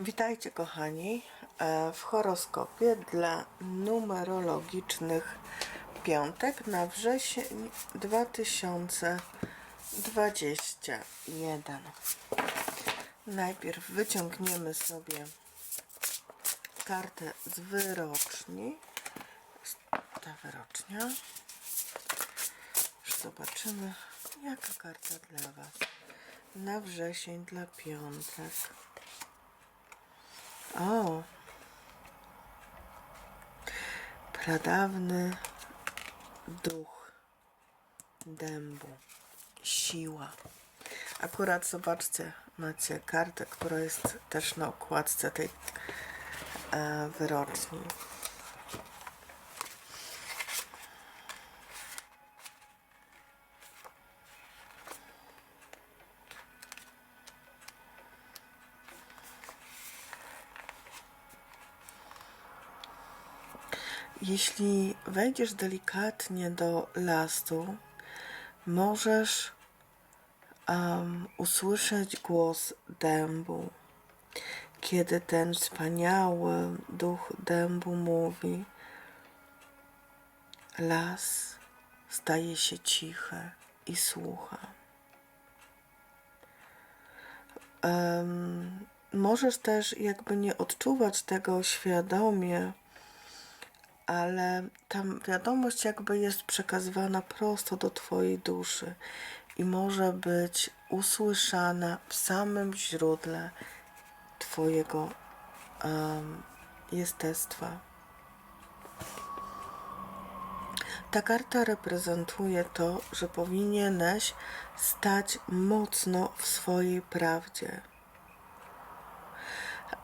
Witajcie kochani e, w horoskopie dla numerologicznych piątek na wrzesień 2021. Najpierw wyciągniemy sobie kartę z wyroczni. Ta wyrocznia. Zobaczymy, jaka karta dla Was na wrzesień dla piątek. O! Pradawny duch dębu. Siła. Akurat zobaczcie, macie kartę, która jest też na okładce tej e, wyroczni. Jeśli wejdziesz delikatnie do lasu, możesz um, usłyszeć głos dębu. Kiedy ten wspaniały duch dębu mówi, las staje się cichy i słucha. Um, możesz też jakby nie odczuwać tego świadomie, ale ta wiadomość jakby jest przekazywana prosto do Twojej duszy i może być usłyszana w samym źródle Twojego um, jestestwa. Ta karta reprezentuje to, że powinieneś stać mocno w swojej prawdzie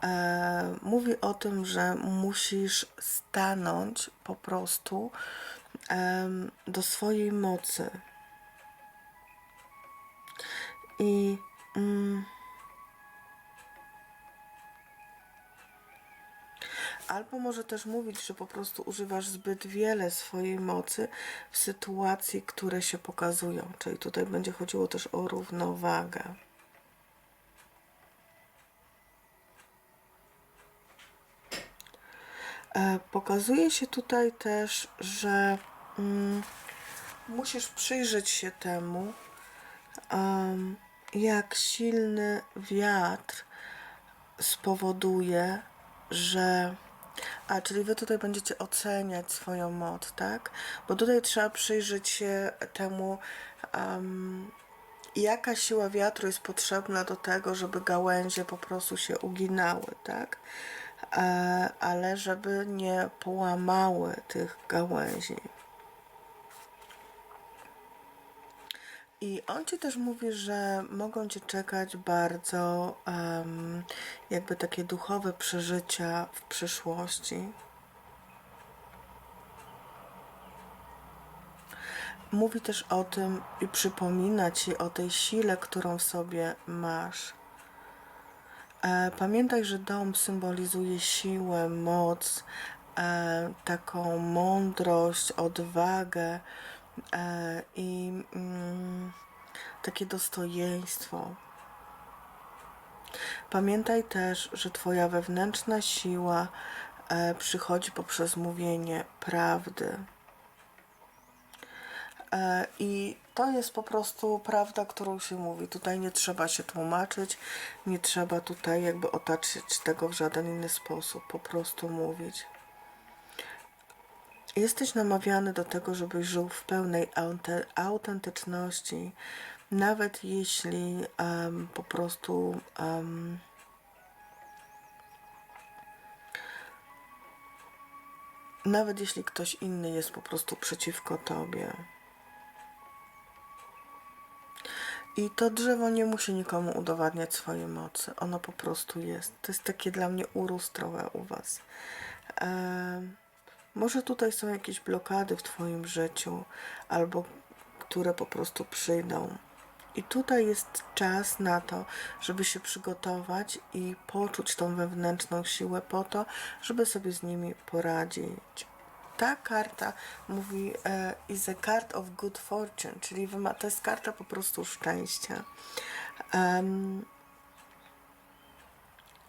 e, mówi o tym, że musisz stanąć po prostu e, do swojej mocy. I mm, Albo może też mówić, że po prostu używasz zbyt wiele swojej mocy w sytuacji, które się pokazują. Czyli tutaj będzie chodziło też o równowagę. Pokazuje się tutaj też, że mm, musisz przyjrzeć się temu, um, jak silny wiatr spowoduje, że. A, czyli wy tutaj będziecie oceniać swoją moc, tak? Bo tutaj trzeba przyjrzeć się temu, um, jaka siła wiatru jest potrzebna do tego, żeby gałęzie po prostu się uginały, tak? E, ale żeby nie połamały tych gałęzi. I on ci też mówi, że mogą cię czekać bardzo um, jakby takie duchowe przeżycia w przyszłości. Mówi też o tym i przypomina ci o tej sile, którą w sobie masz. E, Pamiętaj, że dom symbolizuje siłę, moc, e, taką mądrość, odwagę e, i mm, takie dostojeństwo. Pamiętaj też, że Twoja wewnętrzna siła przychodzi poprzez mówienie prawdy. I to jest po prostu prawda, którą się mówi. Tutaj nie trzeba się tłumaczyć, nie trzeba tutaj jakby otaczać tego w żaden inny sposób, po prostu mówić. Jesteś namawiany do tego, żebyś żył w pełnej aute- autentyczności, nawet jeśli em, po prostu em, nawet jeśli ktoś inny jest po prostu przeciwko tobie. I to drzewo nie musi nikomu udowadniać swojej mocy. Ono po prostu jest. To jest takie dla mnie urósł trochę u Was. Em, może tutaj są jakieś blokady w Twoim życiu, albo które po prostu przyjdą. I tutaj jest czas na to, żeby się przygotować i poczuć tą wewnętrzną siłę po to, żeby sobie z nimi poradzić. Ta karta mówi e, is a card of good fortune, czyli wyma- to jest karta po prostu szczęścia. Em,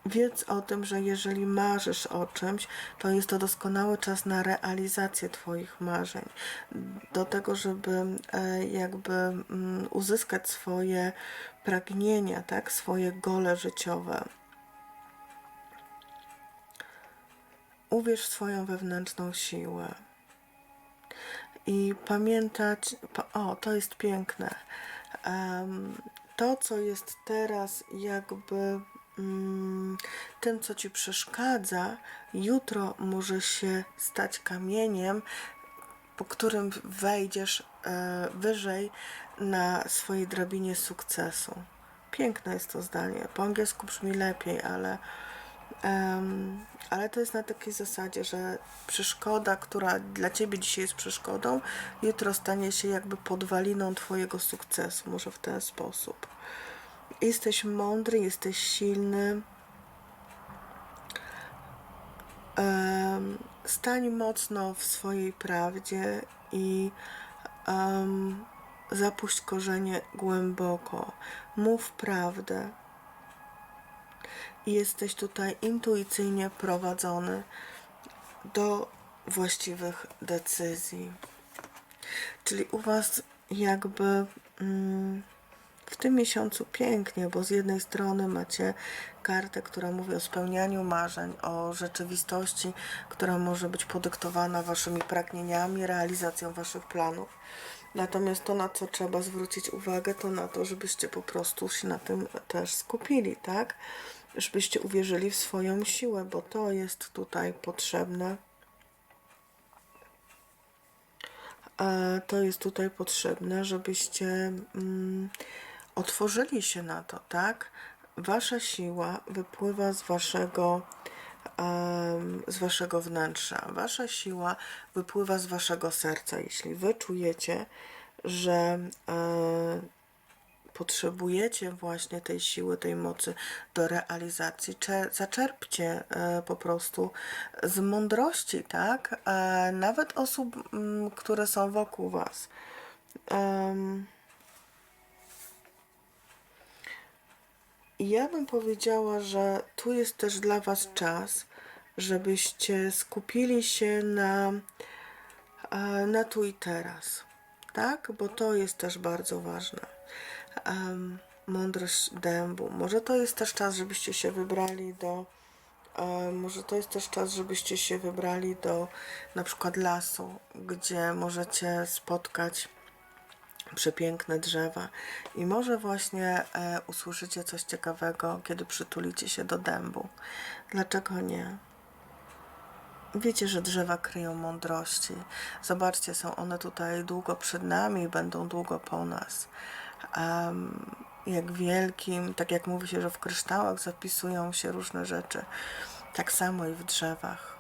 wiedz o tym, że jeżeli marzysz o czymś, to jest to doskonały czas na realizację Twoich marzeń. Do tego, żeby e, jakby mm, uzyskać swoje pragnienia, tak, swoje gole życiowe. Uwierz w swoją wewnętrzną siłę. I pamiętać, pa- o, to jest piękne. To, co jest teraz, jakby mm, tym, co ci przeszkadza, jutro może się stać kamieniem, po którym wejdziesz e, wyżej na swojej drabinie sukcesu. Piękne jest to zdanie. Po angielsku brzmi lepiej, ale, em, ale to jest na takiej zasadzie, że przeszkoda, która dla ciebie dzisiaj jest przeszkodą, jutro stanie się jakby podwaliną twojego sukcesu. Może w ten sposób. Jesteś mądry, jesteś silny. Em, stań mocno w swojej prawdzie i em, zapuść korzenie głęboko. Mów prawdę. I jesteś tutaj intuicyjnie prowadzony do właściwych decyzji. Czyli u Was jakby mm, w tym miesiącu pięknie, bo z jednej strony macie kartę, która mówi o spełnianiu marzeń, o rzeczywistości, która może być podyktowana Waszymi pragnieniami, realizacją Waszych planów. Natomiast to, na co trzeba zwrócić uwagę, to na to, żebyście po prostu się na tym też skupili, tak? Żebyście uwierzyli w swoją siłę, bo to jest tutaj potrzebne. E, to jest tutaj potrzebne, żebyście mm, otworzyli się na to, tak? Wasza siła wypływa z waszego, z waszego wnętrza. Wasza siła wypływa z waszego serca. Jeśli wy czujecie, że e, potrzebujecie właśnie tej siły, tej mocy do realizacji, cze- zaczerpcie e, po prostu z mądrości, tak? E, nawet osób, mm, które są wokół was. Ja bym powiedziała, że tu jest też dla Was czas, żebyście skupili się na, e, na tu i teraz, tak? Bo to jest też bardzo ważne. Em, mądrość dębu. Może to jest też czas, żebyście się wybrali do. Może to jest też czas, żebyście się wybrali do na przykład lasu, gdzie możecie spotkać przepiękne drzewa i może właśnie e, usłyszycie coś ciekawego, kiedy przytulicie się do dębu. Dlaczego nie? Wiecie, że drzewa kryją mądrości. Zobaczcie, są one tutaj długo przed nami i będą długo po nas. Jak wielkim, tak jak mówi się, że w kryształach zapisują się różne rzeczy, tak samo i w drzewach.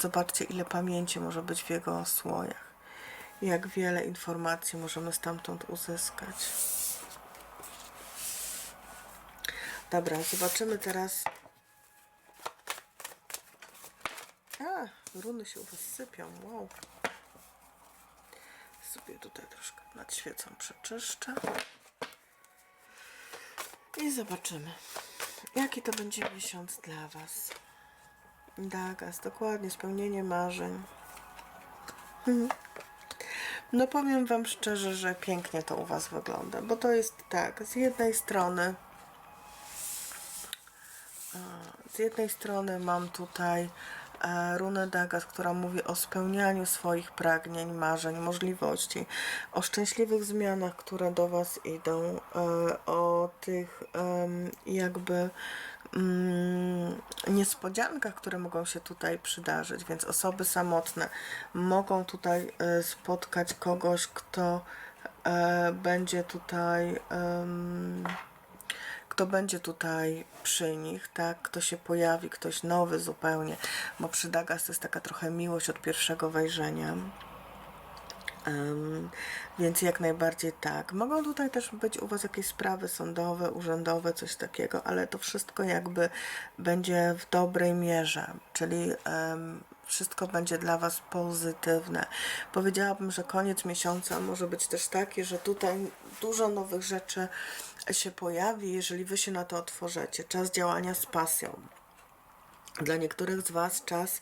Zobaczcie, ile pamięci może być w jego słojach jak wiele informacji możemy stamtąd uzyskać. Dobra, zobaczymy teraz. A, runy się u Was sypią, wow. Sobie tutaj troszkę nad świecą przeczyszczę. I zobaczymy, jaki to będzie miesiąc dla Was. Dagas, dokładnie, spełnienie marzeń. No powiem Wam szczerze, że pięknie to u Was wygląda, bo to jest tak, z jednej strony e, z jednej strony mam tutaj e, runę Dagas, która mówi o spełnianiu swoich pragnień, marzeń, możliwości, o szczęśliwych zmianach, które do Was idą, e, o tych jakby mm, niespodziankach, które mogą się tutaj przydarzyć, więc osoby samotne mogą tutaj e, spotkać kogoś, kto będzie tutaj kto będzie tutaj przy nich, tak? Kto się pojawi, ktoś nowy zupełnie, bo przy Dagas to jest taka trochę miłość od pierwszego wejrzenia. Em, więc jak najbardziej tak. Mogą tutaj też być u Was jakieś sprawy sądowe, urzędowe, coś takiego, ale to wszystko jakby będzie w dobrej mierze, czyli em, wszystko będzie dla Was pozytywne. Powiedziałabym, że koniec miesiąca może być też taki, że tutaj dużo nowych rzeczy się pojawi, jeżeli wy się na to otworzycie. Czas działania z pasją. Dla niektórych z Was czas,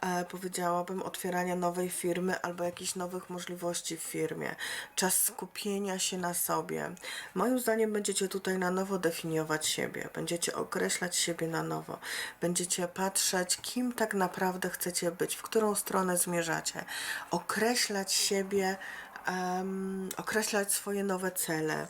e, powiedziałabym, otwierania nowej firmy albo jakichś nowych możliwości w firmie. Czas skupienia się na sobie. Moim zdaniem będziecie tutaj na nowo definiować siebie. Będziecie określać siebie na nowo. Będziecie patrzeć, kim tak naprawdę chcecie być, w którą stronę zmierzacie. Określać siebie, em, określać swoje nowe cele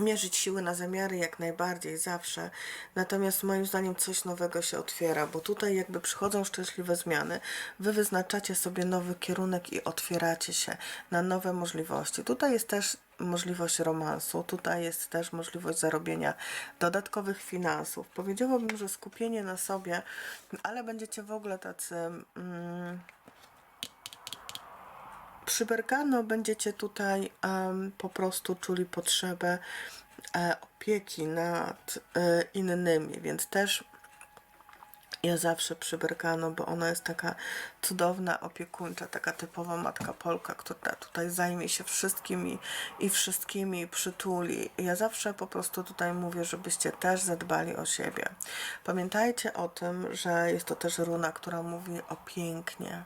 mierzyć siły na zamiary jak najbardziej, zawsze. Natomiast moim zdaniem coś nowego się otwiera, bo tutaj jakby przychodzą szczęśliwe zmiany, wy wyznaczacie sobie nowy kierunek i otwieracie się na nowe możliwości. Tutaj jest też możliwość romansu, tutaj jest też możliwość zarobienia dodatkowych finansów. Powiedziałabym, że skupienie na sobie, ale będziecie w ogóle tacy... Mm, przyberkano będziecie tutaj em, po prostu czuli potrzebę e, opieki nad e, innymi, więc też ja zawsze przyberkano, bo ona jest taka cudowna, opiekuńcza, taka typowa matka Polka, która tutaj zajmie się wszystkimi i wszystkimi przytuli. Ja zawsze po prostu tutaj mówię, żebyście też zadbali o siebie. Pamiętajcie o tym, że jest to też runa, która mówi o pięknie,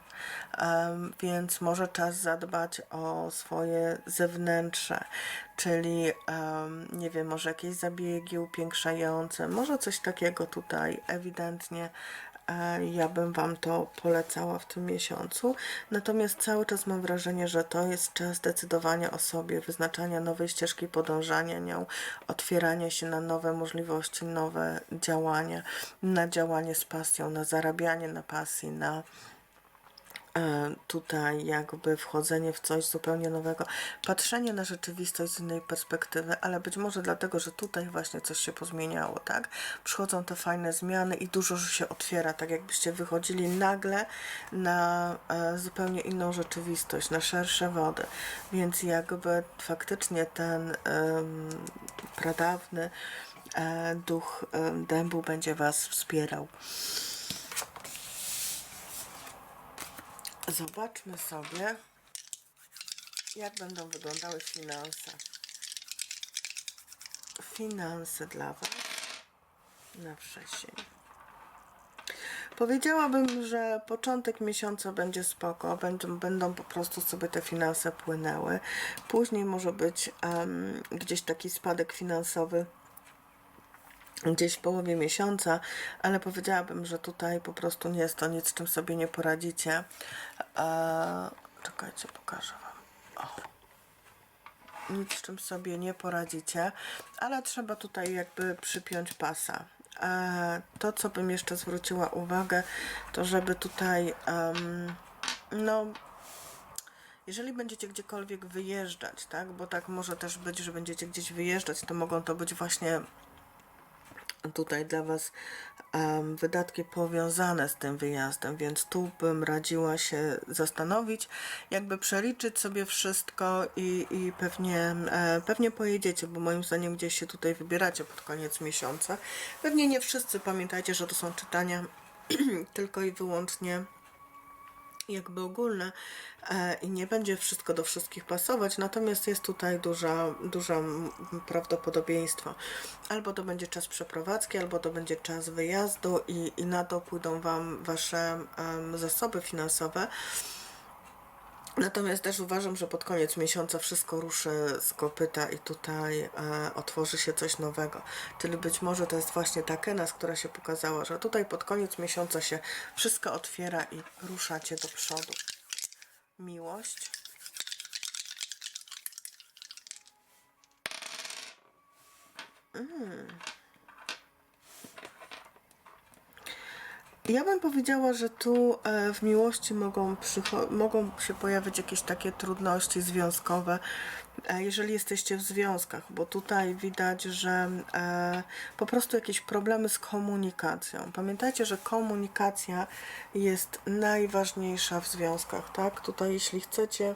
więc może czas zadbać o swoje zewnętrzne, czyli nie wiem, może jakieś zabiegi upiększające, może coś takiego tutaj ewidentnie ja bym Wam to polecała w tym miesiącu. Natomiast cały czas mam wrażenie, że to jest czas decydowania o sobie, wyznaczania nowej ścieżki, podążania nią, otwierania się na nowe możliwości, nowe działania, na działanie z pasją, na zarabianie na pasji, na e, tutaj jakby wchodzenie w coś zupełnie nowego, patrzenie na rzeczywistość z innej perspektywy, ale być może dlatego, że tutaj właśnie coś się pozmieniało, tak? Przychodzą te fajne zmiany i dużo się otwiera, tak jakbyście wychodzili nagle na e, zupełnie inną rzeczywistość, na szersze wody, więc jakby faktycznie ten em, pradawny e, duch dębu będzie Was wspierał. Zobaczmy sobie, jak będą wyglądały finanse. Finanse dla Was na wrzesień. Powiedziałabym, że początek miesiąca będzie spoko, będą, będą po prostu sobie te finanse płynęły. Później może być em, gdzieś taki spadek finansowy gdzieś w połowie miesiąca, ale powiedziałabym, że tutaj po prostu nie jest to nic, z czym sobie nie poradzicie. Eee, czekajcie, pokażę Wam. O. Nic, z czym sobie nie poradzicie, ale trzeba tutaj jakby przypiąć pasa. Eee, to, co bym jeszcze zwróciła uwagę, to żeby tutaj, em, no, jeżeli będziecie gdziekolwiek wyjeżdżać, tak, bo tak może też być, że będziecie gdzieś wyjeżdżać, to mogą to być właśnie tutaj dla Was em, wydatki powiązane z tym wyjazdem, więc tu bym radziła się zastanowić, jakby przeliczyć sobie wszystko i, i pewnie, e, pewnie pojedziecie, bo moim zdaniem gdzieś się tutaj wybieracie pod koniec miesiąca. Pewnie nie wszyscy, pamiętajcie, że to są czytania tylko i wyłącznie jakby ogólne e, i nie będzie wszystko do wszystkich pasować, natomiast jest tutaj duża, duża prawdopodobieństwo. Albo to będzie czas przeprowadzki, albo to będzie czas wyjazdu i, i na to pójdą Wam Wasze em, zasoby finansowe. Natomiast też uważam, że pod koniec miesiąca wszystko ruszy z kopyta i tutaj e, otworzy się coś nowego. Czyli być może to jest właśnie ta Kenas, która się pokazała, że tutaj pod koniec miesiąca się wszystko otwiera i ruszacie do przodu. Miłość. Ja bym powiedziała, że tu e, w miłości mogą, mogą się pojawić jakieś takie trudności związkowe, e, jeżeli jesteście w związkach, bo tutaj widać, że e, po prostu jakieś problemy z komunikacją. Pamiętajcie, że komunikacja jest najważniejsza w związkach, tak? Tutaj, jeśli chcecie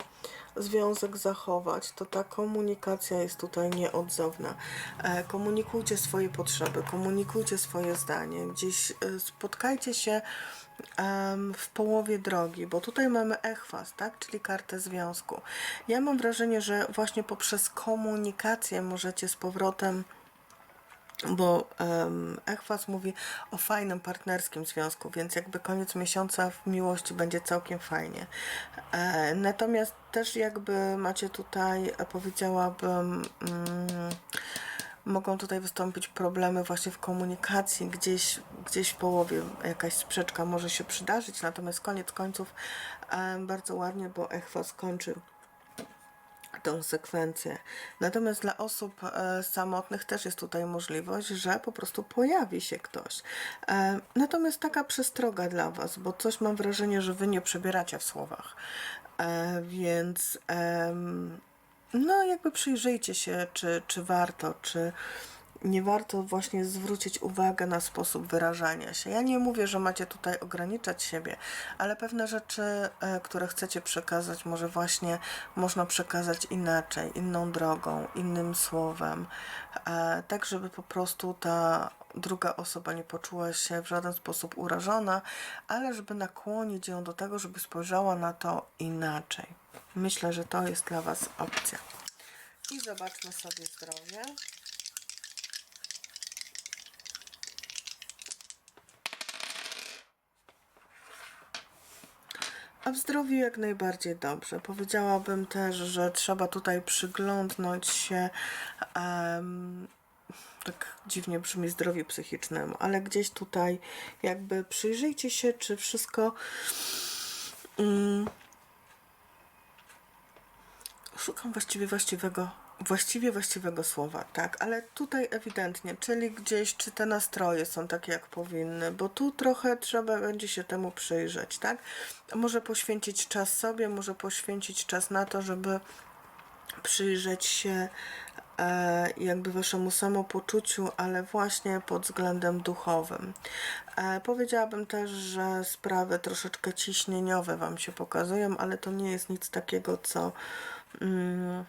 związek zachować, to ta komunikacja jest tutaj nieodzowna. E, komunikujcie swoje potrzeby, komunikujcie swoje zdanie. Gdzieś e, spotkajcie się w połowie drogi, bo tutaj mamy echwas, tak? czyli kartę związku. Ja mam wrażenie, że właśnie poprzez komunikację możecie z powrotem bo um, Echwas mówi o fajnym partnerskim związku, więc jakby koniec miesiąca w miłości będzie całkiem fajnie. E, natomiast też jakby macie tutaj, e, powiedziałabym, mm, mogą tutaj wystąpić problemy właśnie w komunikacji, gdzieś, gdzieś w połowie jakaś sprzeczka może się przydarzyć, natomiast koniec końców e, bardzo ładnie, bo Echwas kończy tą sekwencję. Natomiast dla osób e, samotnych też jest tutaj możliwość, że po prostu pojawi się ktoś. E, natomiast taka przestroga dla Was, bo coś mam wrażenie, że Wy nie przebieracie w słowach. E, więc no jakby przyjrzyjcie się, czy, czy warto, czy nie warto właśnie zwrócić uwagę na sposób wyrażania się. Ja nie mówię, że macie tutaj ograniczać siebie, ale pewne rzeczy, e, które chcecie przekazać, może właśnie można przekazać inaczej, inną drogą, innym słowem, e, tak żeby po prostu ta druga osoba nie poczuła się w żaden sposób urażona, ale żeby nakłonić ją do tego, żeby spojrzała na to inaczej. Myślę, że to jest dla Was opcja. I zobaczmy sobie zdrowie. A w zdrowiu jak najbardziej dobrze. Powiedziałabym też, że trzeba tutaj przyglądnąć się, em, tak dziwnie brzmi zdrowiu psychicznemu, ale gdzieś tutaj jakby przyjrzyjcie się, czy wszystko. Mm, szukam właściwie właściwego, właściwie właściwego słowa, tak, ale tutaj ewidentnie, czyli gdzieś, czy te nastroje są takie, jak powinny, bo tu trochę trzeba będzie się temu przyjrzeć, tak. Może poświęcić czas sobie, może poświęcić czas na to, żeby przyjrzeć się e, jakby waszemu samopoczuciu, ale właśnie pod względem duchowym. E, powiedziałabym też, że sprawy troszeczkę ciśnieniowe wam się pokazują, ale to nie jest nic takiego, co mm,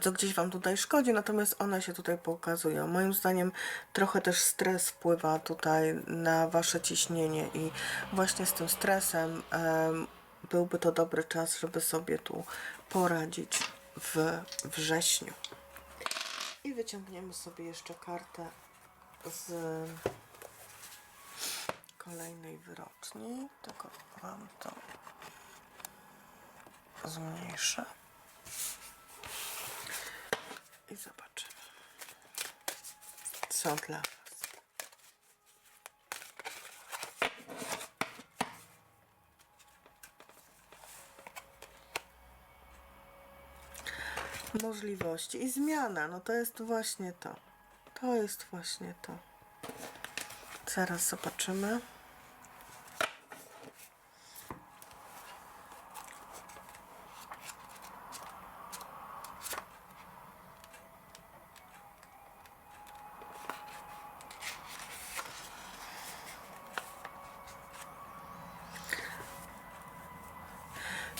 co gdzieś Wam tutaj szkodzi, natomiast one się tutaj pokazują. Moim zdaniem trochę też stres wpływa tutaj na Wasze ciśnienie i właśnie z tym stresem em, byłby to dobry czas, żeby sobie tu poradzić w wrześniu. I wyciągniemy sobie jeszcze kartę z kolejnej wyroczni. Tylko Wam to zmniejszę. I zobaczymy, co dla Was. Możliwości i zmiana, no to jest właśnie to. To jest właśnie to. Zaraz zobaczymy.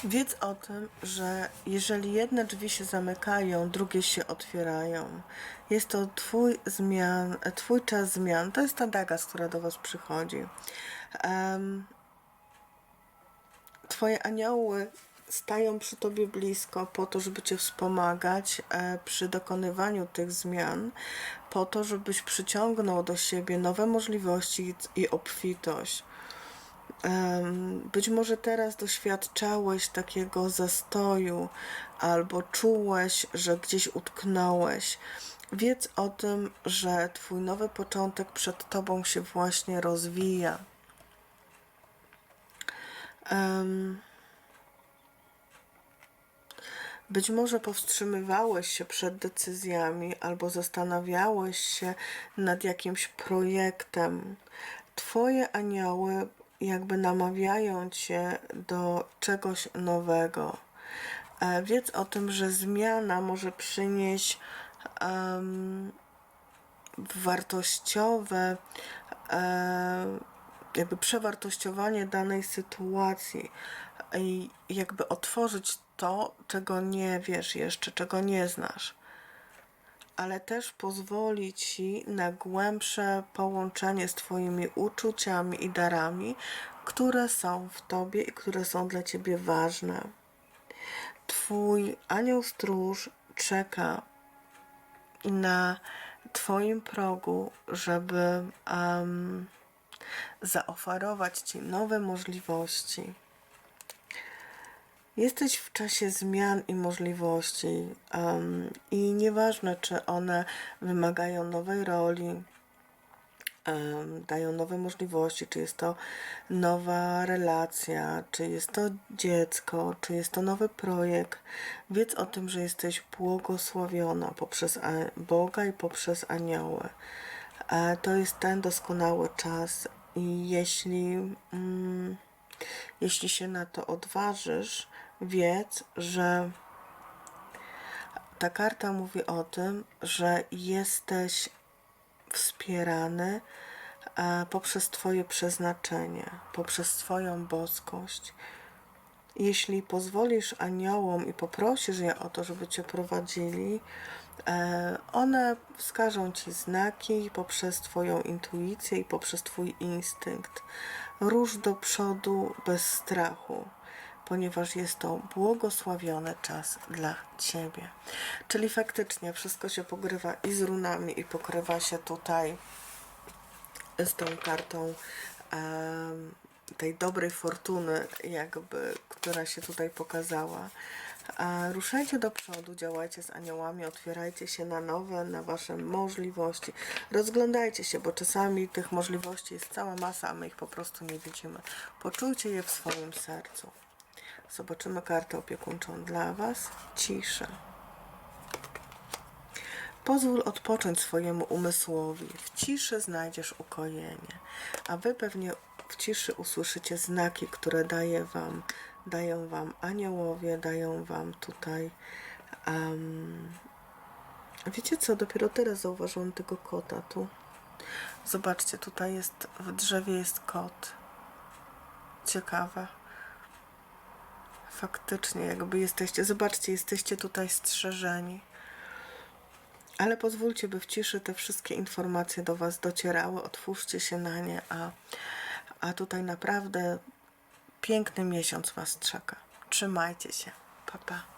Wiedz o tym, że jeżeli jedne drzwi się zamykają, drugie się otwierają. Jest to twój zmian, twój czas zmian. To jest ta daga, z która do was przychodzi. Em, Twoje anioły stają przy Tobie blisko po to, żeby Cię wspomagać e, przy dokonywaniu tych zmian, po to, żebyś przyciągnął do siebie nowe możliwości i obfitość. Być może teraz doświadczałeś takiego zastoju, albo czułeś, że gdzieś utknąłeś. Wiedz o tym, że Twój nowy początek przed Tobą się właśnie rozwija. Być może powstrzymywałeś się przed decyzjami albo zastanawiałeś się nad jakimś projektem. Twoje anioły jakby namawiają cię do czegoś nowego. E, Wiedz o tym, że zmiana może przynieść em, wartościowe, e, jakby przewartościowanie danej sytuacji i jakby otworzyć to, czego nie wiesz jeszcze, czego nie znasz. Ale też pozwoli ci na głębsze połączenie z Twoimi uczuciami i darami, które są w Tobie i które są dla Ciebie ważne. Twój anioł stróż czeka na Twoim progu, żeby em, zaoferować Ci nowe możliwości. Jesteś w czasie zmian i możliwości, em, i nieważne, czy one wymagają nowej roli, em, dają nowe możliwości, czy jest to nowa relacja, czy jest to dziecko, czy jest to nowy projekt. Wiedz o tym, że jesteś błogosławiona poprzez Boga i poprzez anioły. E, To jest ten doskonały czas i jeśli, mm, jeśli się na to odważysz, wiedz, że ta karta mówi o tym, że jesteś wspierany e, poprzez Twoje przeznaczenie, poprzez swoją boskość. Jeśli pozwolisz aniołom i poprosisz je o to, żeby Cię prowadzili, e, one wskażą Ci znaki poprzez Twoją intuicję i poprzez Twój instynkt. Rusz do przodu bez strachu, ponieważ jest to błogosławiony czas dla Ciebie. Czyli faktycznie wszystko się pogrywa i z runami, i pokrywa się tutaj z tą kartą tej dobrej fortuny, jakby, która się tutaj pokazała. A ruszajcie do przodu, działajcie z aniołami, otwierajcie się na nowe, na wasze możliwości. Rozglądajcie się, bo czasami tych możliwości jest cała masa, a my ich po prostu nie widzimy. Poczujcie je w swoim sercu. Zobaczymy kartę opiekuńczą dla was. Cisza. Pozwól odpocząć swojemu umysłowi. W ciszy znajdziesz ukojenie, a wy pewnie w ciszy usłyszycie znaki, które daje wam, dają wam aniołowie, dają wam tutaj. em, wiecie co? Dopiero teraz zauważyłam tego kota tu. Zobaczcie, tutaj jest w drzewie jest kot. Ciekawe. Faktycznie, jakby jesteście, zobaczcie, jesteście tutaj strzeżeni. Ale pozwólcie, by w ciszy te wszystkie informacje do Was docierały, otwórzcie się na nie, a, a tutaj naprawdę piękny miesiąc Was czeka. Trzymajcie się. Pa, pa.